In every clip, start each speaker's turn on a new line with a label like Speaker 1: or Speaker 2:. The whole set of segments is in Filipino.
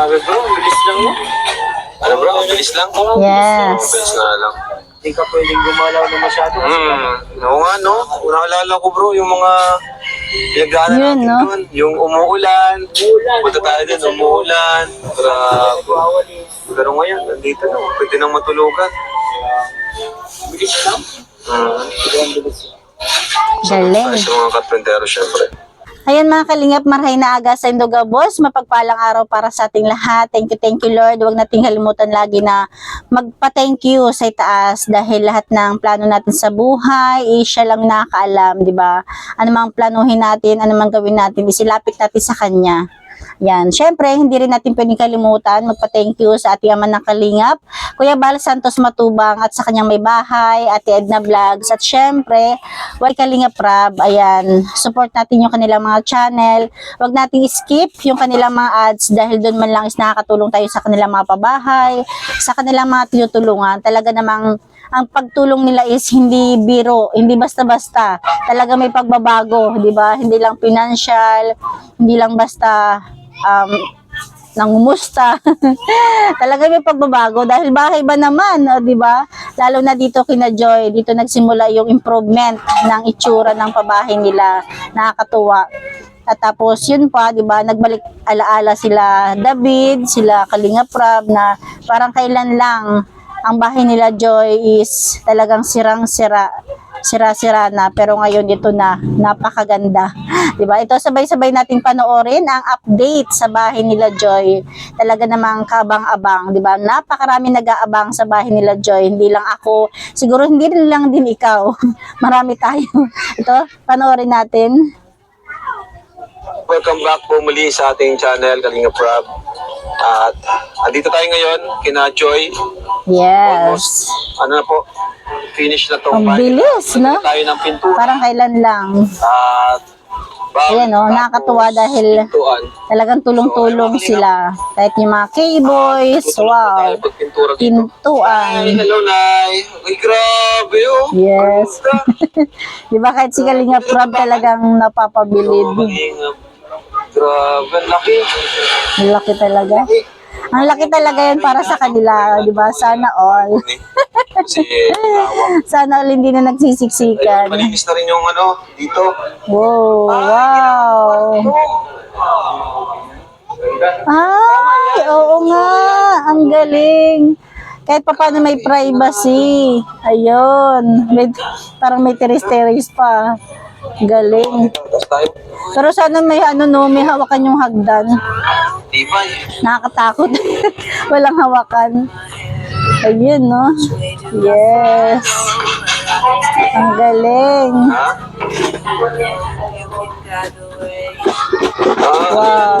Speaker 1: Sabi bro, bilis lang mo.
Speaker 2: Ano bro, bilis lang.
Speaker 3: Yes.
Speaker 2: Ang bilis nga lang.
Speaker 1: Hindi ka pwedeng gumalaw na masyado.
Speaker 2: Hmm, oo nga no. Naalala ko bro, yung mga pinagdaanan
Speaker 3: Yun,
Speaker 2: natin
Speaker 3: no?
Speaker 2: doon. Yung umuulan.
Speaker 1: Umuulan.
Speaker 2: Punta tayo din, umuulan. Grabe. Pero ngayon, nandito na. Pwede nang matulugan.
Speaker 1: Bilis lang.
Speaker 2: Hmm.
Speaker 3: Galing.
Speaker 2: Sa mga katwentero syempre.
Speaker 3: Ayan mga kalingap, marhay na aga sa Indoga Boss. Mapagpalang araw para sa ating lahat. Thank you, thank you Lord. Huwag nating kalimutan lagi na magpa-thank you sa itaas dahil lahat ng plano natin sa buhay, eh, siya lang nakakaalam, di ba? Ano mang planuhin natin, ano mang gawin natin, isilapit natin sa Kanya. Yan. Syempre, hindi rin natin pwedeng kalimutan magpa-thank you sa ating ama ng Kalingap, Kuya Bal Santos Matubang at sa kanyang may bahay, Ate Edna Vlogs at syempre, Wal Kalingap Rab, ayan, support natin yung kanilang mga channel. Huwag nating skip yung kanilang mga ads dahil doon man lang is nakakatulong tayo sa kanilang mga pabahay, sa kanilang mga tinutulungan. Talaga namang ang pagtulong nila is hindi biro, hindi basta-basta. Talaga may pagbabago, 'di ba? Hindi lang financial, hindi lang basta um nangumusta. Talaga may pagbabago dahil bahay ba naman, 'di ba? Lalo na dito kina Joy, dito nagsimula yung improvement ng itsura ng pabahay nila. Nakakatuwa. At tapos yun pa, 'di ba? Nagbalik alaala sila David, sila Kalinga Prab na parang kailan lang ang bahay nila Joy is talagang sirang-sira sira-sira na. Pero ngayon ito na. Napakaganda. 'di ba ito sabay-sabay nating panoorin ang update sa bahay nila Joy. Talaga namang kabang-abang. 'di ba napakarami nag-aabang sa bahay nila Joy. Hindi lang ako. Siguro hindi lang din ikaw. Marami tayo. Ito panoorin natin.
Speaker 2: Welcome back po muli sa ating channel, Kalinga Prab. At andito tayo ngayon, kina Joy.
Speaker 3: Yes
Speaker 2: Ano na po, finish na to.
Speaker 3: ang bilis no
Speaker 2: Tayo ng pintura.
Speaker 3: parang kailan lang
Speaker 2: At bago
Speaker 3: Ayan, oh,
Speaker 2: tapos
Speaker 3: nakakatuwa dahil-
Speaker 2: pintuan.
Speaker 3: talagang tulong-tulong sila kahit yung mga K-boys
Speaker 2: Tutulong
Speaker 3: wow
Speaker 2: pagpintura dito. Ay,
Speaker 3: pintuan
Speaker 2: hello, Nay. Ay, grabe, oh.
Speaker 3: Yes. Di ba kahit si Kalinga Prab talagang napapabilib.
Speaker 2: Grabe, laki.
Speaker 3: Laki talaga. Ang laki talaga yan para sa kanila, di ba? Sana all. Sana all hindi na nagsisiksikan.
Speaker 2: malinis na rin yung ano, dito.
Speaker 3: Wow, wow. Ay, oo nga. Ang galing. Kahit pa paano may privacy. Ayun. May, parang may teres-teres pa. Galing. Pero sana may ano no, may hawakan yung hagdan. Nakakatakot. Walang hawakan. Ayun, no? Yes. Ang galing. Wow.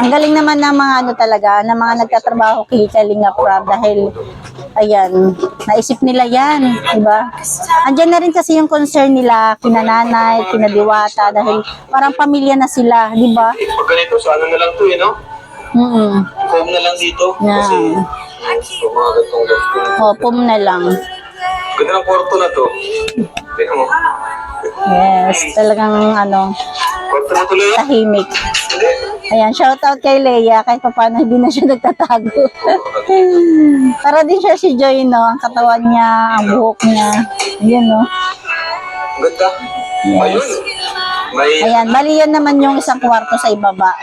Speaker 3: Ang galing naman ng mga ano talaga, ng mga nagtatrabaho kay Kalinga Prab dahil ayan, naisip nila yan, di ba? Andiyan na rin kasi yung concern nila kina nanay, kina diwata dahil parang pamilya na sila, di ba?
Speaker 2: Pag ganito, sa ano na lang to eh, no?
Speaker 3: Mm
Speaker 2: Foam na lang dito.
Speaker 3: Yeah.
Speaker 2: Kasi, yung mga gantong lofting.
Speaker 3: O, pum na lang.
Speaker 2: Ganda ng kwarto na to. Tingnan mo.
Speaker 3: Yes, talagang ano,
Speaker 2: ah.
Speaker 3: tahimik.
Speaker 2: Hindi.
Speaker 3: Ayan, shout out kay Leia kahit pa paano hindi na siya nagtatago. Para din siya si Joy, no? Ang katawan niya, ang buhok niya. Yun, no?
Speaker 2: Ganda.
Speaker 3: Yes.
Speaker 2: Ayun. May,
Speaker 3: Ayan, bali yan naman yung isang kwarto sa ibaba.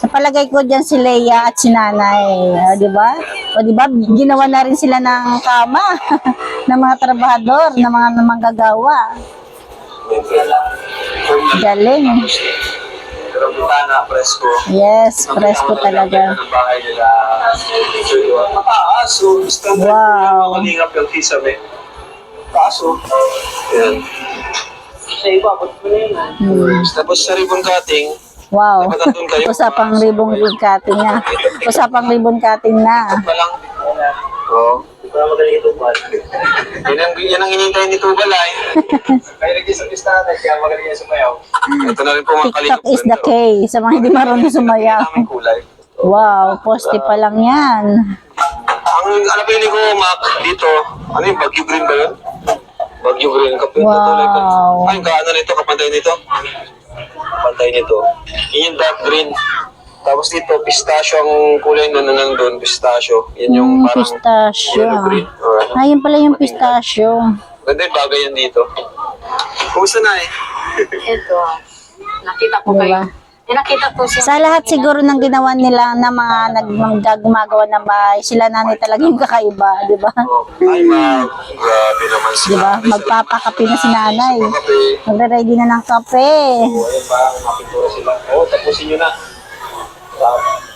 Speaker 3: Sa palagay ko dyan si Leia at si Nanay. O, di ba? O, di ba? Ginawa na rin sila ng kama ng mga trabahador, ng mga manggagawa. Galing.
Speaker 2: Pero bintana, presko.
Speaker 3: Yes, presko talaga.
Speaker 2: Ang bahay nila. So, yun. Mataas. So, standard
Speaker 3: Wow.
Speaker 2: malingap yung kisame. Kaso, yan.
Speaker 1: Sa iba, ba't mo na yun? ah?
Speaker 3: Hmm.
Speaker 2: Tapos sa ribbon cutting,
Speaker 3: Wow. Usapang ribbon cutting na. Usapang ribbon cutting na.
Speaker 2: pa lang. Oo.
Speaker 1: Para magaling ito ba?
Speaker 2: Yan ang, yan ang hinintay ni Tubalay.
Speaker 1: Kaya nag-isang-is natin, kaya magaling niya sumayaw.
Speaker 2: Ito na rin po mga
Speaker 3: TikTok is the key. Sa mga hindi marunong sumayaw. Wow, poste pa lang yan.
Speaker 2: Ang ano yun ko, Mac, dito, ano yung Bagyo Green ba yun? Bagyo Green, kapit
Speaker 3: Wow.
Speaker 2: na tulay ko. Ay, kaano nito, kapantay nito? pantay nito. Yun yung dark green. Tapos dito, pistachio ang kulay nun na nandun, pistachio. Yan yung
Speaker 3: Hmm,
Speaker 2: parang
Speaker 3: pistachio.
Speaker 2: yellow green. Or ano.
Speaker 3: Ayun pala yung pistachio.
Speaker 2: Ganda yung bagay yan dito. Kumusta na eh?
Speaker 4: Ito. Nakita ko
Speaker 3: Diba?
Speaker 4: kayo. Eh, nakita ko siya.
Speaker 3: Sa lahat siguro ng ginawa nila na mga nag gumagawa ng bahay, sila nanay talaga yung kakaiba, di ba?
Speaker 2: Oh, Ay, ma. Grabe naman sila.
Speaker 3: Di ba? Magpapakape na si nanay.
Speaker 2: Magpapakape.
Speaker 3: Magre-ready na ng kape.
Speaker 2: Oh, ayun ba? Mapintura sila. Oo, tapusin nyo na.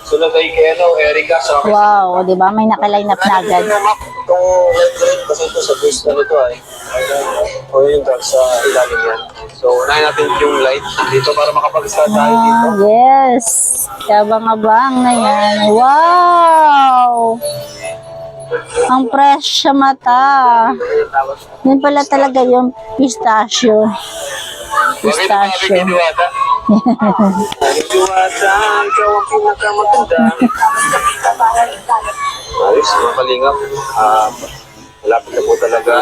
Speaker 2: Sunod ay kay ano, Erica sa akin.
Speaker 3: Wow, di ba? May naka-line up na agad.
Speaker 2: Itong light green kasi ito sa base na nito ay. O yung dark sa ilalim yan. So, unahin natin yung light dito para makapag-start tayo dito.
Speaker 3: Ah, yes. Kabang-abang na yan. Wow! Ang fresh sa mata. Yun pala talaga yung pistachio. Pistachio.
Speaker 2: Diwata, ikaw ang pinakamaganda. Ayos, mga kalingap. Ah, malapit na po talaga.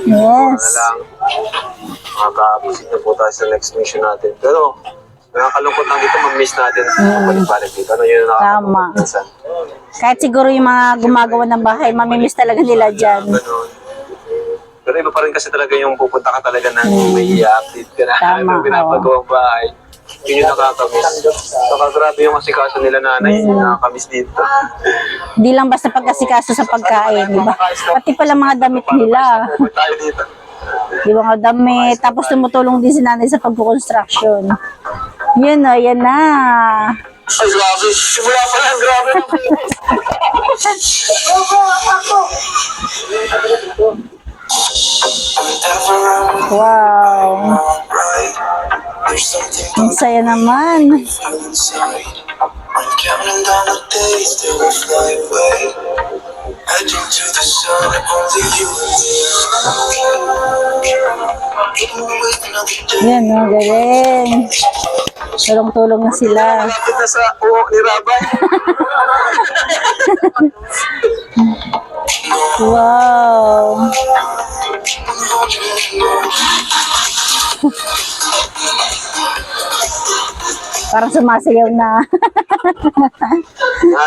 Speaker 3: Yes.
Speaker 2: na lang. Makakapusin na po tayo sa next mission natin. Pero, nakakalungkot lang dito mag-miss natin. Balik-balik dito. Ano yun
Speaker 3: Mm.
Speaker 2: na
Speaker 3: Tama. Kahit siguro yung mga gumagawa ng bahay, mamimiss talaga nila dyan.
Speaker 2: Ganun. Pero iba pa rin kasi talaga yung pupunta ka talaga ng may i-update ka na.
Speaker 3: Mm. Tama,
Speaker 2: pinapagawang bahay. Yun yung nakakamiss. Saka grabe yung asikaso nila nanay.
Speaker 3: Mm.
Speaker 2: Nakakamiss dito.
Speaker 3: Hindi lang basta pagkasikaso sa pagkain, di ba? Pati pala mga damit nila.
Speaker 2: Tayo dito.
Speaker 3: Di ba mga damit. Tapos tumutulong din si nanay sa pagkukonstruction. Yun na, yan na.
Speaker 2: Ay, grabe. Simula pa lang, grabe.
Speaker 3: Wow. Ang saya naman. Yan, no, galing. Tulong-tulong na sila.
Speaker 2: Na sa uho ni Rabay.
Speaker 3: Wow. Parang sumasayaw na.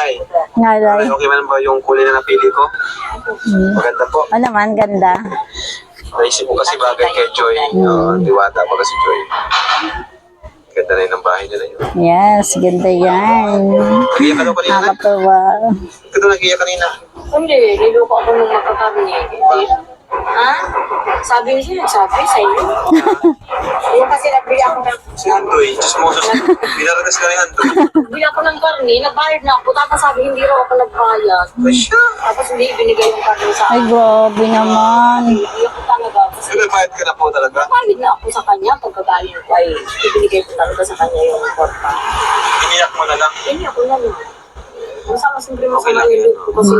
Speaker 2: Ay,
Speaker 3: Ngalay.
Speaker 2: okay man ba yung kulay na napili ko?
Speaker 3: Hmm.
Speaker 2: Maganda po.
Speaker 3: Ano naman, ganda.
Speaker 2: Naisip ko kasi bagay kay Joy. Uh, diwata pa kasi Joy. Ganda na yun ang bahay nila yun.
Speaker 3: Yes, ganda yan.
Speaker 2: Nagiyak ka daw kanina?
Speaker 3: Nakakatawa.
Speaker 2: Ikaw daw nagiyak kanina.
Speaker 4: Hindi, niloko ako ng magkakabinet. Ha? Sabi niya, sabi sa iyo. Yung kasi nabili ako ng,
Speaker 2: Si Andoy, chismosos. Binaragas ka ni Andoy.
Speaker 4: nabili ako ng karne, nagbayad na ako. Tapos sabi, hindi raw ako nagbayad.
Speaker 2: Ay siya.
Speaker 4: Tapos hindi binigay yung karne sa
Speaker 3: Ay,
Speaker 4: akin.
Speaker 3: grabe naman.
Speaker 4: Hindi ako talaga. Kasi
Speaker 2: nagbayad ka na po talaga.
Speaker 4: nagbayad na ako sa kanya. Pagkagaling ko ay ibinigay ko talaga sa kanya yung korpa.
Speaker 2: Iniyak mo na lang.
Speaker 4: Hindi ako na lang. Masama siyempre masama yung
Speaker 2: yun,
Speaker 4: loob ko kasi.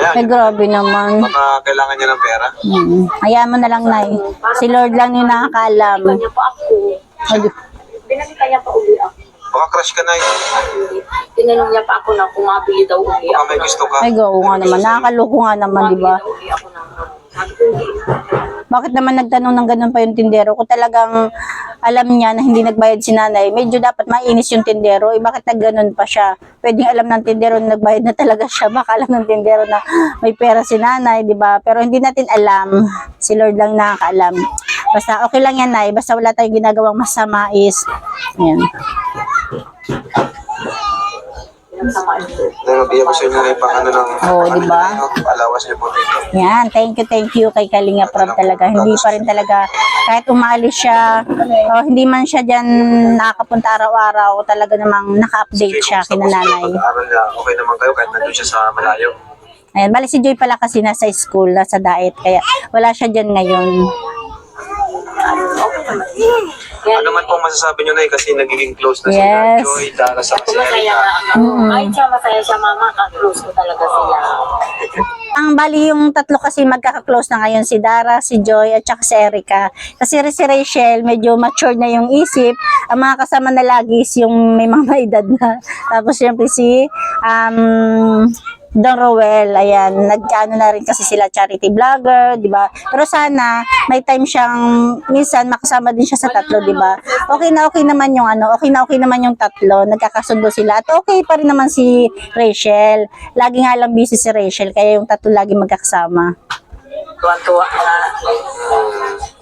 Speaker 2: Ayan.
Speaker 3: Ay, grabe naman.
Speaker 2: Baka kailangan niya ng pera.
Speaker 3: Mm. Hayaan mo na lang, Nay. Si Lord lang yung nakakaalam.
Speaker 4: Kanya pa ako.
Speaker 3: Ay,
Speaker 4: Binalik niya pa uli ako.
Speaker 2: Baka crush ka na yun.
Speaker 4: Tinanong niya pa ako na kung mabili daw uli
Speaker 2: Baka
Speaker 4: ako.
Speaker 2: may gusto ka.
Speaker 3: ay, go nga naman. Nakakaloko nga naman, di ba?
Speaker 4: Mabili daw uli ako ng sabi ko hindi.
Speaker 3: Bakit naman nagtanong ng ganun pa yung tindero? Kung talagang alam niya na hindi nagbayad si nanay, medyo dapat mainis yung tindero. Eh, bakit nagganon pa siya? Pwedeng alam ng tindero na nagbayad na talaga siya. Baka alam ng tindero na may pera si nanay, di ba? Pero hindi natin alam. Si Lord lang nakakaalam. Basta okay lang yan, Nay. Basta wala tayong ginagawang masama is, yan.
Speaker 4: Pinagsamaan ko.
Speaker 2: Sa inyo na pang ano ng
Speaker 3: Oo, di ba?
Speaker 2: Alawas niyo po dito.
Speaker 3: Yan, thank you, thank you kay Kalinga Prab talaga. Hindi pa rin talaga, kahit umaalis siya, o hindi man siya dyan nakakapunta araw-araw, talaga namang naka-update siya kina nanay.
Speaker 2: Okay naman kayo kahit nandun siya sa malayo.
Speaker 3: Ayan, bali si Joy pala kasi nasa school, nasa diet, kaya wala siya dyan ngayon.
Speaker 2: Ano man pong masasabi niyo na kasi nagiging close na
Speaker 3: Yes.
Speaker 2: sila. Joy, Dara sa si
Speaker 4: masaya nga ako. Kahit siya masaya siya mama, ka-close ko talaga sila.
Speaker 3: Ang bali yung tatlo kasi magkaka-close na ngayon, si Dara, si Joy, at saka si Erica. Kasi si Rachel, medyo mature na yung isip. Ang mga kasama na lagi is yung may mga edad na. Tapos syempre si um, Don Roel, ayan, nagkaano na rin kasi sila charity vlogger, di ba? Pero sana, may time siyang, minsan makasama din siya sa tatlo, di ba? Okay na okay naman yung ano, okay na okay naman yung tatlo, nagkakasundo sila. At okay pa rin naman si Rachel. Lagi nga lang busy si Rachel, kaya yung tatlo lagi magkakasama.
Speaker 4: Tuwa-tuwa na.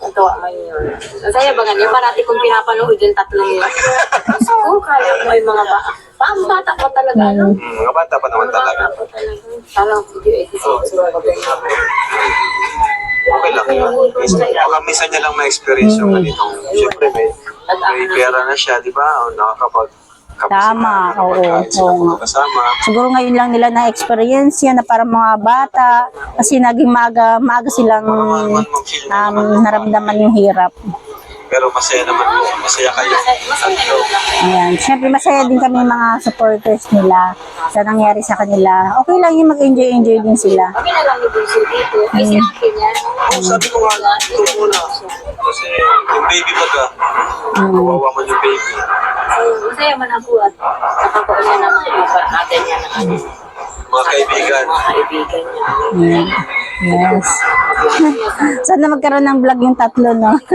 Speaker 4: Tuwa man yun. Ang saya ba ganyan? Parati kong pinapanood yung tatlong yun. Oo, kala mo yung mga bata. Pang bata pa talaga, no?
Speaker 2: Hmm, mga bata pa naman talaga.
Speaker 4: Bata pa talaga. Salang video edit.
Speaker 2: Okay lang yun. Baka minsan niya lang ma-experience yung ganitong, syempre may, may pera na siya, di ba? O nakakapag
Speaker 3: Tama, oo, oo nga.
Speaker 2: kasama.
Speaker 3: Siguro ngayon lang nila na-experience yan na para mga bata kasi naging maaga, maaga silang um, naramdaman yung hirap.
Speaker 2: Pero masaya naman, masaya kayo.
Speaker 3: Ayan. Siyempre masaya din kami mga supporters nila sa nangyari sa kanila. Okay lang yung mag-enjoy-enjoy din sila.
Speaker 4: Kami na lang yung bunso dito. Ay, si akin yan.
Speaker 2: Sabi ko nga, ito muna. Kasi yung baby baga, kawawa man yung baby.
Speaker 4: So, masaya man ako at nakakuha niya ng mga natin niya ng ano,
Speaker 2: Mga kaibigan.
Speaker 4: mga kaibigan niya.
Speaker 3: Ayan. Yes. Sana magkaroon ng vlog yung tatlo, no?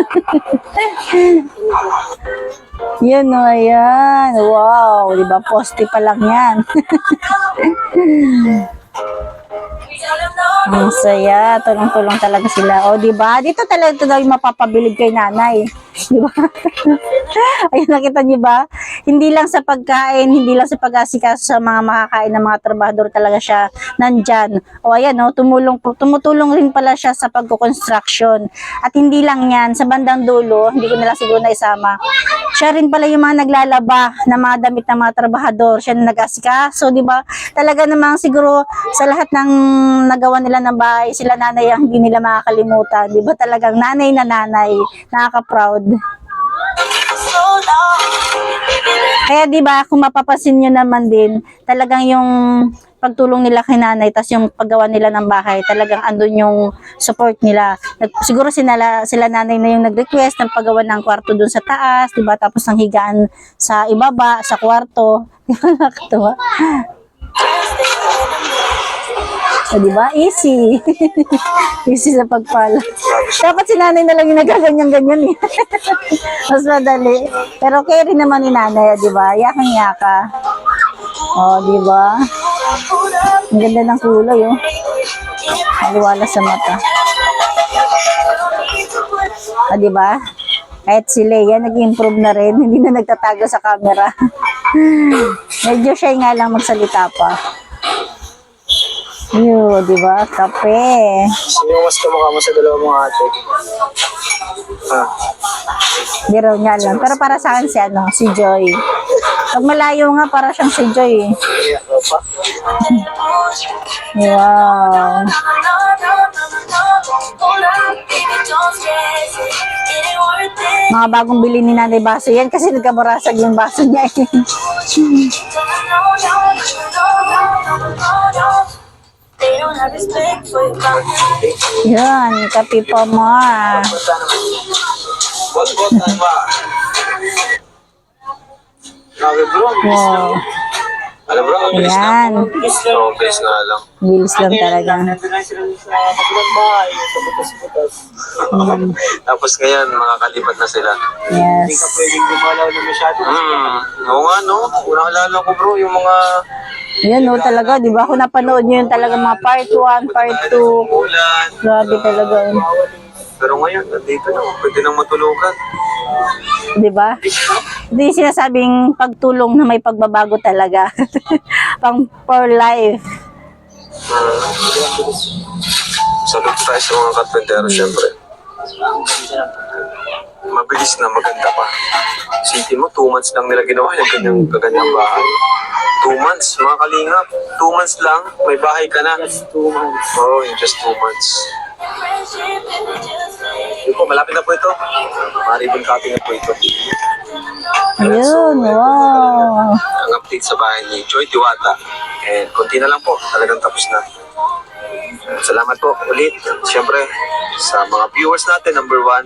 Speaker 3: Yun, no, ayan. Wow, di ba? Poste pa lang yan. Ang saya, tulong-tulong talaga sila. O, di ba? Dito talaga ito daw yung mapapabilib kay nanay. Di ba? Ayun, nakita niyo ba? Hindi lang sa pagkain, hindi lang sa pag-asikaso sa mga makakain ng mga trabahador talaga siya nandyan. O, ayan, no, tumulong, tumutulong rin pala siya sa pagkukonstruction. At hindi lang yan, sa bandang dulo, hindi ko na lang siguro naisama, siya rin pala yung mga naglalaba ng mga damit ng mga trabahador. Siya na nag-asikaso, di ba? Talaga namang siguro sa lahat ng nagawa nila ng bahay, sila nanay ang hindi nila makakalimutan. Di ba talagang nanay na nanay, nakaka-proud. Kaya di ba kung mapapansin nyo naman din, talagang yung pagtulong nila kay nanay, tas yung paggawa nila ng bahay, talagang andun yung support nila. Nag, siguro sila, sila nanay na yung nag-request ng paggawa ng kwarto dun sa taas, di ba? Tapos ng higaan sa ibaba, sa kwarto. Di ba nakakatawa? O, di ba? Easy. Easy sa pagpala. Dapat si nanay na lang yung nagaganyan-ganyan eh. Mas madali. Pero rin naman ni nanay, di ba? Yakang-yaka. O, di ba? Ang ganda ng kulay, oh. Maliwala sa mata. O, di ba? Kahit si Leia, nag-improve na rin. Hindi na nagtatago sa camera. Medyo shy nga lang magsalita pa. Yo, di ba? Kape.
Speaker 1: Sino mas kamukha mo sa dalawa mong ate?
Speaker 2: Ha?
Speaker 3: Di raw niya alam. Pero para sa akin si ano, si Joy. Pag malayo nga, para siyang si Joy. eh. Wow. Mga bagong bili ni Nanay Baso yan kasi nagkabarasag yung baso niya eh.
Speaker 5: They don't have respect for your boundaries.
Speaker 3: Yan, kape pa mo ah. Wow.
Speaker 2: lang. Alam bro, ang bilis lang.
Speaker 3: Yan.
Speaker 2: Oo, bilis nga lang.
Speaker 3: Bilis lang talaga.
Speaker 2: Tapos ngayon, makakalipat na sila.
Speaker 1: Hindi
Speaker 3: Yes.
Speaker 1: ka pwedeng gumalaw na masyado.
Speaker 2: Hmm, oo nga no. Unang alala ko bro, yung mga
Speaker 3: Yan no talaga, di ba? Kung napanood nyo yun talaga mga part 1, part 2.
Speaker 2: ulan.
Speaker 3: Grabe talaga. eh.
Speaker 2: Pero ngayon, nandito na, pwede nang matulugan.
Speaker 3: Di ba? Yung sinasabing pagtulong na may pagbabago talaga. Pang for life.
Speaker 2: Salute tayo sa mga katwentero, syempre. Mabilis na, maganda pa. City mo, two months lang nila ginawa yung ganyang, kaganyang bahay. Two months, mga kalingap. Two months lang, may bahay ka na.
Speaker 1: Just two months.
Speaker 2: Oo, in just two months. Yun po, malapit na po ito. Maribon copy na po ito.
Speaker 3: Ayun, wow.
Speaker 2: Ang update sa bahay ni Joy Diwata. And konti na lang po, talagang tapos na. Salamat po ulit, siyempre, sa mga viewers natin, number one.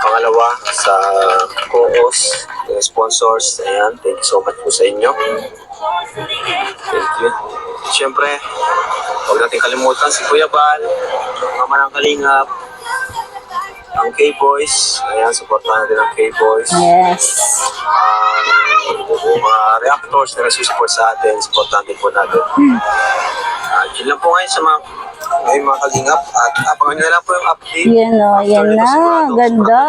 Speaker 2: Pangalawa, sa co-host, eh, sponsors. Ayan, thank you so much po sa inyo. Thank you. Siyempre, huwag natin kalimutan si Kuya Bal, Mama ng Kalingap, ang K-Boys. Ayan, supportahan natin ang K-Boys.
Speaker 3: Yes.
Speaker 2: Ang mga reactors na nagsusupport sa atin, supportahan din po natin. Uh, yun lang po ngayon sa mga ngayon mga kalingap at abangan nyo na lang po yung update.
Speaker 3: Yan o, yan na. Ganda.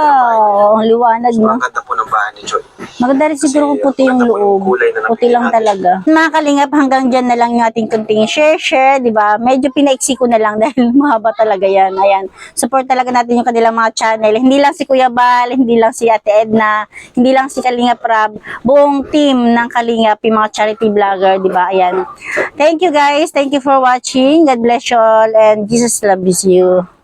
Speaker 3: ang liwanag no.
Speaker 2: Ang ganda po ng bahay ni Joy.
Speaker 3: Maganda rin siguro kung puti yung loob. Puti lang talaga. Mga kalingap, hanggang dyan na lang yung ating kunting share-share, di ba? Medyo pinaiksi ko na lang dahil mahaba talaga yan. Ayan. Support talaga natin yung kanilang mga channel. Hindi lang si Kuya Bal, hindi lang si Ate Edna, hindi lang si Kalingap Rab, buong team ng Kalingap, yung mga charity vlogger, di ba? Ayan. Thank you guys. Thank you for watching. God bless you all and Jesus loves you.